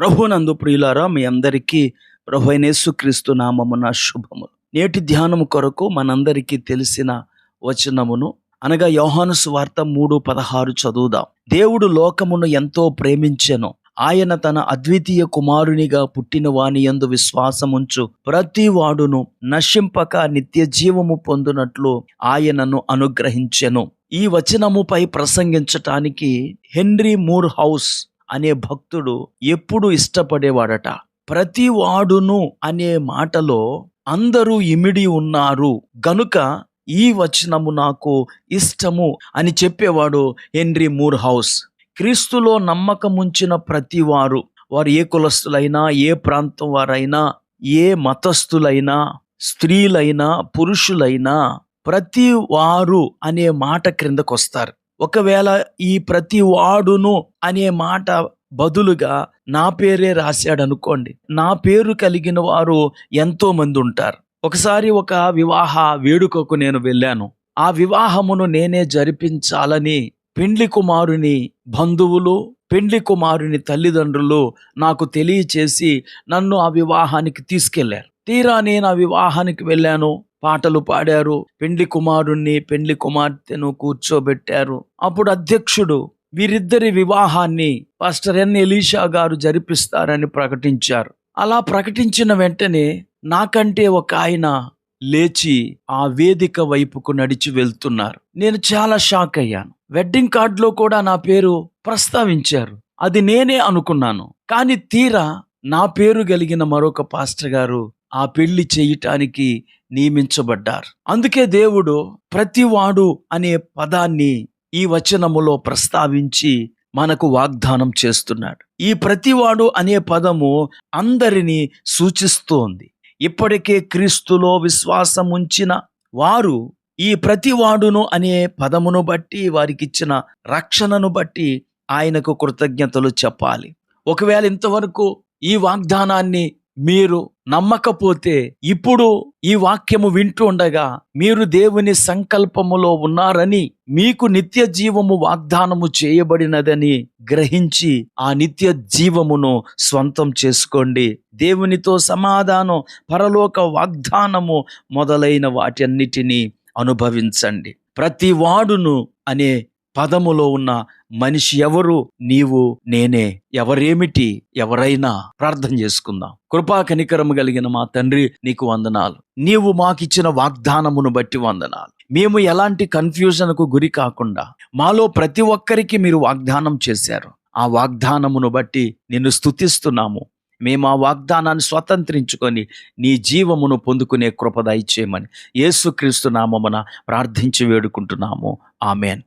ప్రభునందు ప్రియులారా మీ అందరికీ క్రీస్తు నామమున శుభము నేటి ధ్యానము కొరకు మనందరికీ తెలిసిన వచనమును అనగా యోహాను సువార్త మూడు పదహారు చదువుదాం. దేవుడు లోకమును ఎంతో ప్రేమించెను. ఆయన తన అద్వితీయ కుమారునిగా పుట్టిన వాని ఎందు విశ్వాసముంచు ప్రతి వాడును నశింపక నిత్య జీవము పొందునట్లు ఆయనను అనుగ్రహించెను. ఈ వచనముపై ప్రసంగించటానికి హెన్రీ మూర్ హౌస్ అనే భక్తుడు ఎప్పుడు ఇష్టపడేవాడట. ప్రతి వాడును అనే మాటలో అందరూ ఇమిడి ఉన్నారు. గనుక ఈ వచనము నాకు ఇష్టము అని చెప్పేవాడు హెన్రీ మూర్ హౌస్ క్రీస్తులో నమ్మకముంచిన ప్రతి వారు వారు ఏ కులస్తులైనా ఏ ప్రాంతం వారైనా ఏ మతస్థులైనా స్త్రీలైనా పురుషులైనా ప్రతి వారు అనే మాట క్రిందకు వస్తారు ఒకవేళ ఈ ప్రతి వాడును అనే మాట బదులుగా నా పేరే రాశాడు అనుకోండి నా పేరు కలిగిన వారు ఎంతో మంది ఉంటారు. ఒకసారి ఒక వివాహ వేడుకకు నేను వెళ్ళాను. ఆ వివాహమును నేనే జరిపించాలని పెండ్లి కుమారుని బంధువులు పెండ్లి కుమారుని తల్లిదండ్రులు నాకు తెలియచేసి నన్ను ఆ వివాహానికి తీసుకెళ్ళారు. తీరా నేను ఆ వివాహానికి వెళ్ళాను. పాటలు పాడారు. పెండ్లి కుమారుణ్ణి పెండ్లి కుమార్తెను కూర్చోబెట్టారు. అప్పుడు అధ్యక్షుడు వీరిద్దరి వివాహాన్ని పాస్టర్ ఎన్ ఎలీషా గారు జరిపిస్తారని ప్రకటించారు. అలా ప్రకటించిన వెంటనే నాకంటే ఒక ఆయన లేచి ఆ వేదిక వైపుకు నడిచి వెళ్తున్నారు. నేను చాలా షాక్ అయ్యాను. వెడ్డింగ్ కార్డులో కూడా నా పేరు ప్రస్తావించారు. అది నేనే అనుకున్నాను. కానీ తీరా నా పేరు కలిగిన మరొక పాస్టర్ గారు ఆ పెళ్ళి చేయటానికి నియమించబడ్డారు. అందుకే దేవుడు ప్రతివాడు అనే పదాన్ని ఈ వచనములో ప్రస్తావించి మనకు వాగ్దానం చేస్తున్నాడు. ఈ ప్రతివాడు అనే పదము అందరినీ సూచిస్తోంది. ఇప్పటికే క్రీస్తులో విశ్వాసం ఉంచిన వారు ఈ ప్రతివాడును అనే పదమును బట్టి వారికి ఇచ్చిన రక్షణను బట్టి ఆయనకు కృతజ్ఞతలు చెప్పాలి. ఒకవేళ ఇంతవరకు ఈ వాగ్దానాన్ని మీరు నమ్మకపోతే ఇప్పుడు ఈ వాక్యము వింటూ ఉండగా మీరు దేవుని సంకల్పములో ఉన్నారని మీకు నిత్య జీవము వాగ్దానము చేయబడినదని గ్రహించి ఆ నిత్య జీవమును స్వంతం చేసుకోండి. దేవునితో సమాధానం పరలోక వాగ్దానము మొదలైన వాటన్నిటినీ అనుభవించండి. ప్రతి వాడును అనే పదములో ఉన్న మనిషి ఎవరు? నీవు నేనే. ఎవరేమిటి? ఎవరైనా ప్రార్థన చేసుకుందాం. కృపా కనికరము కలిగిన మా తండ్రి నీకు వందనాలు. నీవు మాకిచ్చిన వాగ్దానమును బట్టి వందనాలు. మేము ఎలాంటి కన్ఫ్యూజన్కు గురి కాకుండా మాలో ప్రతి ఒక్కరికి మీరు వాగ్దానం చేశారు. ఆ వాగ్దానమును బట్టి నిన్ను స్థుతిస్తున్నాము మేము ఆ వాగ్దానాన్ని స్వతంత్రించుకొని నీ జీవమును పొందుకునే కృప దయచేయమని యేసుక్రీస్తు నామమున ప్రార్థించి వేడుకుంటున్నాము. ఆమెన్.